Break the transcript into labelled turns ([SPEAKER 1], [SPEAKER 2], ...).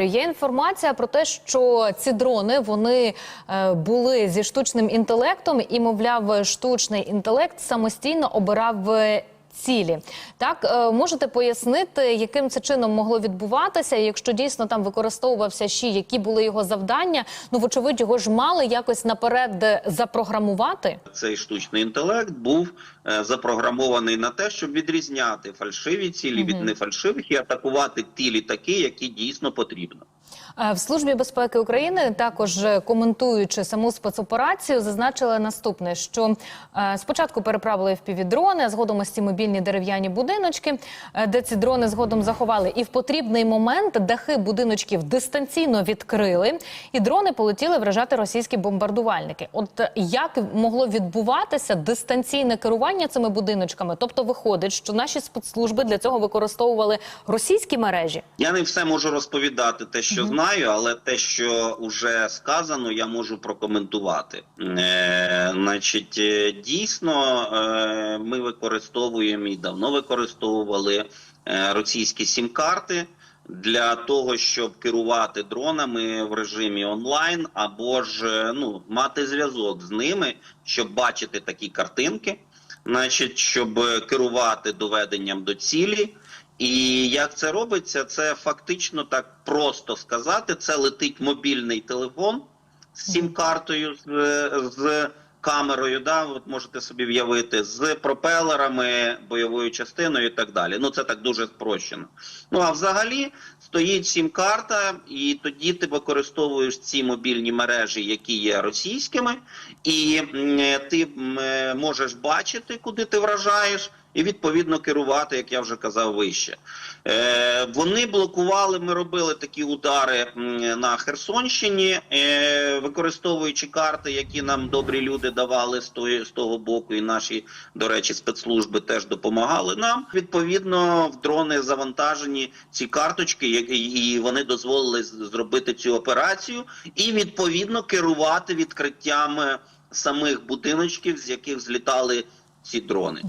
[SPEAKER 1] Є інформація про те, що ці дрони вони е, були зі штучним інтелектом, і мовляв, штучний інтелект самостійно обирав. Цілі так е, можете пояснити, яким це чином могло відбуватися, якщо дійсно там використовувався ще які були його завдання. Ну вочевидь, його ж мали якось наперед е, запрограмувати.
[SPEAKER 2] Цей штучний інтелект був е, запрограмований на те, щоб відрізняти фальшиві цілі від нефальшивих і атакувати ті літаки, які дійсно потрібно.
[SPEAKER 1] Е, В службі безпеки України також е, коментуючи саму спецоперацію, зазначили наступне: що е, спочатку переправили впівдрони, а згодом ось ці мобільні дерев'яні будиночки, де ці дрони згодом заховали, і в потрібний момент дахи будиночків дистанційно відкрили, і дрони полетіли вражати російські бомбардувальники. От як могло відбуватися дистанційне керування цими будиночками? Тобто, виходить, що наші спецслужби для цього використовували російські мережі.
[SPEAKER 2] Я не все можу розповідати те, що знаю, але те, що вже сказано, я можу прокоментувати. Е, значить, е, дійсно, е, ми використовуємо і давно використовували е, російські сім-карти. Для того щоб керувати дронами в режимі онлайн, або ж е, ну мати зв'язок з ними, щоб бачити такі картинки, значить, щоб е, керувати доведенням до цілі. І як це робиться, це фактично так просто сказати. Це летить мобільний телефон з сім-картою, з, з камерою. Да, от можете собі в'явити, з пропелерами, бойовою частиною і так далі. Ну це так дуже спрощено. Ну а взагалі стоїть сім-карта, і тоді ти використовуєш ці мобільні мережі, які є російськими, і ти можеш бачити, куди ти вражаєш і відповідно керувати, як я вже казав вище. Е, вони блокували. Ми робили такі удари на Херсонщині, е, використовуючи карти, які нам добрі люди давали з, тої, з того боку, і наші, до речі, спецслужби теж допомагали нам. Відповідно, в дрони завантажені ці карточки, і вони дозволили зробити цю операцію, і відповідно керувати відкриттям е, самих будиночків, з яких злітали ці дрони.